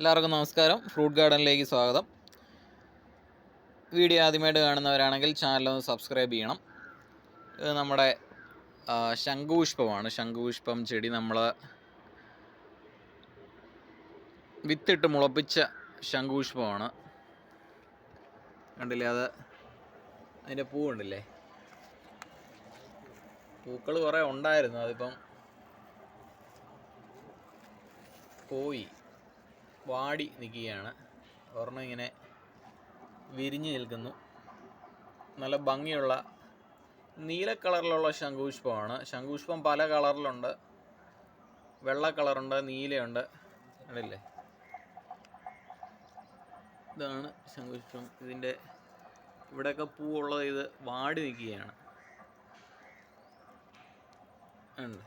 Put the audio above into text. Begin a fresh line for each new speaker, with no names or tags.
എല്ലാവർക്കും നമസ്കാരം. ഫ്രൂട്ട് ഗാർഡനിലേക്ക് സ്വാഗതം. വീഡിയോ ആദ്യമായിട്ട് കാണുന്നവരാണെങ്കിൽ ചാനൽ ഒന്ന് സബ്സ്ക്രൈബ് ചെയ്യണം. ഇത് നമ്മുടെ ശംഖുപുഷ്പമാണ്. ശംഖുപുഷ്പം ചെടി നമ്മൾ വിത്തിട്ട് മുളപ്പിച്ച ശംഖുപുഷ്പമാണ്. കണ്ടില്ലേ അത്? അതിന്റെ പൂവുണ്ടല്ലേ പൂക്കൾ കുറേ ഉണ്ടായിരുന്നു. അതിപ്പം പോയി. വാടി നിൽക്കുകയാണ്. ഒരെണ്ണം ഇങ്ങനെ വിരിഞ്ഞ് നിൽക്കുന്നു. നല്ല ഭംഗിയുള്ള നീല കളറിലുള്ള ശംഖുപുഷ്പമാണ്. ശംഖുപുഷ്പം പല കളറിലുണ്ട്. വെള്ള കളറുണ്ട് നീലയുണ്ട്. കണ്ടില്ലേ? ഇതാണ് ശംഖുപുഷ്പം. ഇതിന്റെ ഇവിടെയൊക്കെ പൂവുള്ളത് ഇത് വാടി നിൽക്കുകയാണ്. ഉണ്ട്